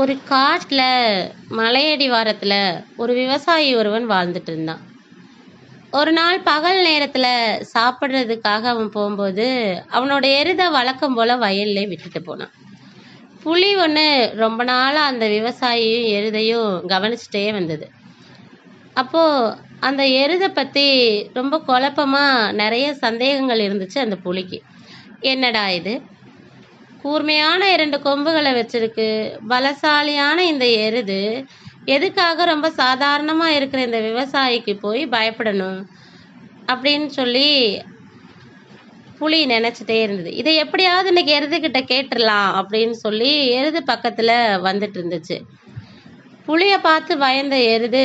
ஒரு காட்டில் மலையடிவாரத்தில் ஒரு விவசாயி ஒருவன் வாழ்ந்துட்டு இருந்தான். ஒரு நாள் பகல் நேரத்தில் சாப்பிட்றதுக்காக அவன் போகும்போது அவனோட எருதை வழக்கம் போல் வயல்ல விட்டுட்டு போனான். புலி ஒன்று ரொம்ப நாளாக அந்த விவசாயியும் எருதையும் கவனிச்சுட்டே வந்தது. அப்போது அந்த எருதை பற்றி ரொம்ப குழப்பமாக நிறைய சந்தேகங்கள் இருந்துச்சு அந்த புலிக்கு. என்னடா இது? கூர்மையான இரண்டு கொம்புகளை வச்சிருக்கு. பலசாலியான இந்த எருது எதுக்காக ரொம்ப சாதாரணமாக இருக்கிற இந்த விவசாயிக்கு போய் பயப்படணும் அப்படின்னு சொல்லி புலி நினச்சிட்டே இருந்தது. இதை எப்படியாவது இன்னைக்கு எருதுகிட்ட கேட்டுடலாம் அப்படின்னு சொல்லி எருது பக்கத்தில் வந்துட்டு இருந்துச்சு. புளியை பார்த்து பயந்த எருது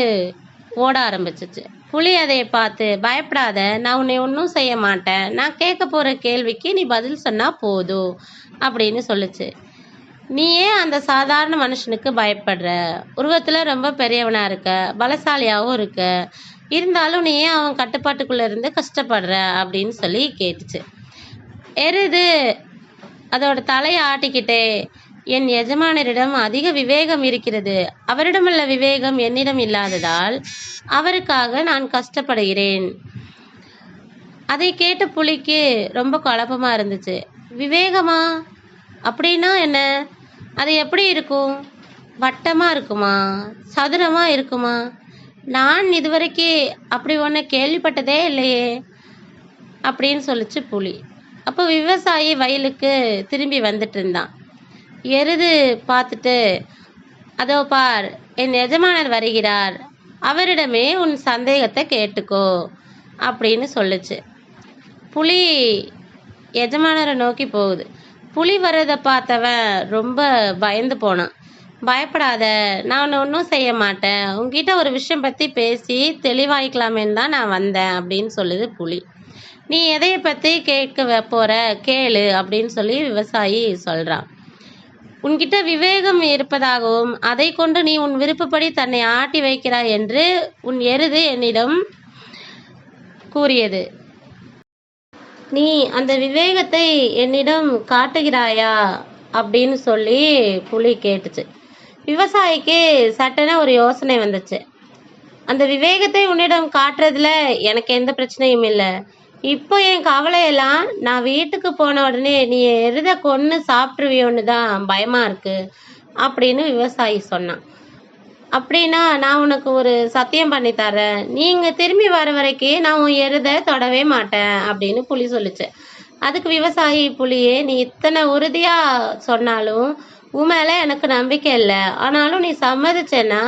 ஓட ஆரம்பிச்சிச்சு. புலி அதை பார்த்து பயப்படாத நான் உன்னை ஒன்றும் செய்ய மாட்டேன். நான் கேட்க போகிற கேள்விக்கு நீ பதில் சொன்னால் போதும் அப்படின்னு சொல்லுச்சு. நீ ஏன் அந்த சாதாரண மனுஷனுக்கு பயப்படுற? உருவத்தில் ரொம்ப பெரியவனாக இருக்க பலசாலியாகவும் இருக்க. இருந்தாலும் நீ ஏன் அவன் கட்டுப்பாட்டுக்குள்ளே இருந்து கஷ்டப்படுற? அப்படின்னு சொல்லி கேட்டுச்சு. எருது அதோட தலையை ஆட்டிக்கிட்டே என் எஜமானரிடம் அதிக விவேகம் இருக்கிறது. அவரிடமுள்ள விவேகம் என்னிடம் இல்லாததால் அவருக்காக நான் கஷ்டப்படுகிறேன். அதை கேட்ட புலிக்கு ரொம்ப குழப்பமா இருந்துச்சு. விவேகமா? அப்படின்னா என்ன? அது எப்படி இருக்கும்? வட்டமா இருக்குமா? சதுரமா இருக்குமா? நான் இதுவரைக்கும் அப்படி ஒன்று கேள்விப்பட்டதே இல்லையே அப்படின்னு சொல்லிச்சு புலி. அப்போ விவசாயி வயலுக்கு திரும்பி வந்துட்டு இருந்தான். எருது பார்த்துட்டு அதோ பார் என் எஜமானர் வருகிறார். அவரிடமே உன் சந்தேகத்தை கேட்டுக்கோ அப்படின்னு சொல்லுச்சு. புலி எஜமானரை நோக்கி போகுது. புலி வர்றதை பார்த்தவன் ரொம்ப பயந்து போனான். பயப்படாத நான் ஒன்றும் செய்ய மாட்டேன். உங்ககிட்ட ஒரு விஷயம் பற்றி பேசி தெளிவாய்க்கலாமேன்னு தான் நான் வந்தேன் அப்படின்னு சொல்லுது புலி. நீ எதையை பற்றி கேட்க போகிற கேளு அப்படின்னு சொல்லி விவசாயி சொல்கிறான் உன்கிட்ட விவேகம் இருப்பதாகவும் அதை கொண்டு நீ உன் விருப்பப்படி தன்னை ஆட்டி வைக்கிறாய் என்று உன் எருது என்னிடம் கூறியது. நீ அந்த விவேகத்தை என்னிடம் காட்டுகிறாயா? அப்படின்னு சொல்லி புலி கேட்டுச்சு. விவசாயிக்கு சட்டென ஒரு யோசனை வந்துச்சு. அந்த விவேகத்தை உன்னிடம் காட்டுறதுல எனக்கு எந்த பிரச்சனையும் இல்லை. இப்போ என் கவலையெல்லாம் நான் வீட்டுக்கு போன உடனே நீ எருத கொன்று சாப்பிட்ருவியோன்னு தான் பயமா இருக்கு? அப்படின்னு விவசாயி சொன்னான். அப்படின்னா நான் உனக்கு ஒரு சத்தியம் பண்ணி தரேன் நீங்க திரும்பி வர வரைக்கும் நான் உன் எருதை தொடவே மாட்டேன் அப்படின்னு புலி சொல்லிச்சு. அதுக்கு விவசாயி புலியே நீ இத்தனை உறுதியா சொன்னாலும் உன் மேல எனக்கு நம்பிக்கை இல்லை. ஆனாலும் நீ சம்மதிச்சேன்னா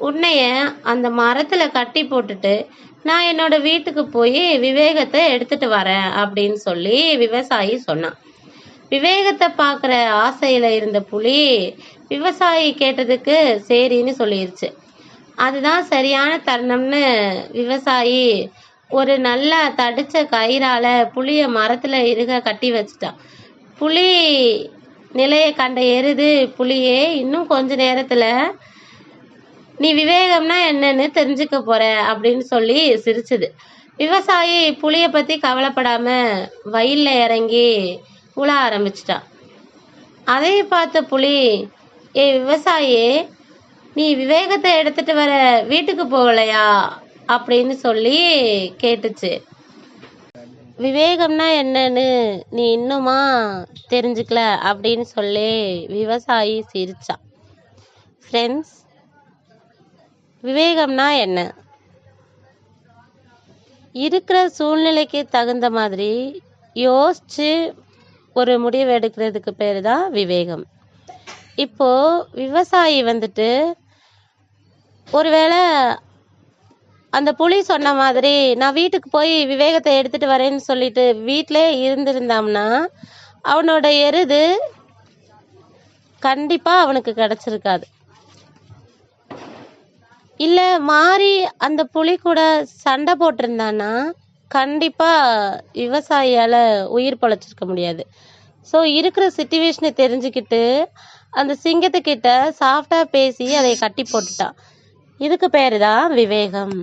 உன்னைய அந்த மரத்துல கட்டி போட்டுட்டு நான் என்னோட வீட்டுக்கு போய் விவேகத்தை எடுத்துட்டு வரேன் அப்படின்னு சொல்லி விவசாயி சொன்னான். விவேகத்தை பார்க்குற ஆசையில் இருந்த புலி விவசாயி கேட்டதுக்கு சரின்னு சொல்லிருச்சு. அதுதான் சரியான தருணம்னு விவசாயி ஒரு நல்ல தடிச்ச கயிறால புளிய மரத்துல இருக கட்டி வச்சுட்டான். புளி நிலையை கண்ட எருது புளியே இன்னும் கொஞ்ச நேரத்துல நீ விவேகம்னா என்னன்னு தெரிஞ்சுக்க போற அப்படின்னு சொல்லி சிரிச்சது. விவசாயி புளிய பத்தி கவலைப்படாம வயல்ல இறங்கி உழ ஆரம்பிச்சிட்டான் அதை பார்த்த புலி ஏ விவசாயி நீ விவேகத்தை எடுத்துட்டு வர வீட்டுக்கு போகலையா? அப்படின்னு சொல்லி கேட்டுச்சு. விவேகம்னா என்னன்னு நீ இன்னுமா தெரிஞ்சுக்கல? அப்படின்னு சொல்லி விவசாயி சிரிச்சான் ஃப்ரெண்ட்ஸ் விவேகம்னா என்ன? இருக்கிற சூழ்நிலைக்கு தகுந்த மாதிரி யோசிச்சு ஒரு முடிவு எடுக்கிறதுக்கு பேர் தான் விவேகம். இப்போ விவசாயி வந்துட்டு ஒருவேளை அந்த புலி சொன்ன மாதிரி நான் வீட்டுக்கு போய் விவேகத்தை எடுத்துட்டு வரேன்னு சொல்லிட்டு வீட்டிலே இருந்திருந்தாம்னா அவனோட எருது கண்டிப்பா அவனுக்கு கிடைச்சிருக்காது. இல்லை மாறி அந்த புலி கூட சண்டை போட்டிருந்தான்னா கண்டிப்பாக விவசாயியால் உயிர் பொழைச்சிருக்க முடியாது. ஸோ இருக்கிற சுச்சுவேஷனை தெரிஞ்சுக்கிட்டு அந்த சிங்கத்துக்கிட்ட சாஃப்டாக பேசி அதை கட்டி போட்டுட்டான். இதுக்கு பேர் தான் விவேகம்.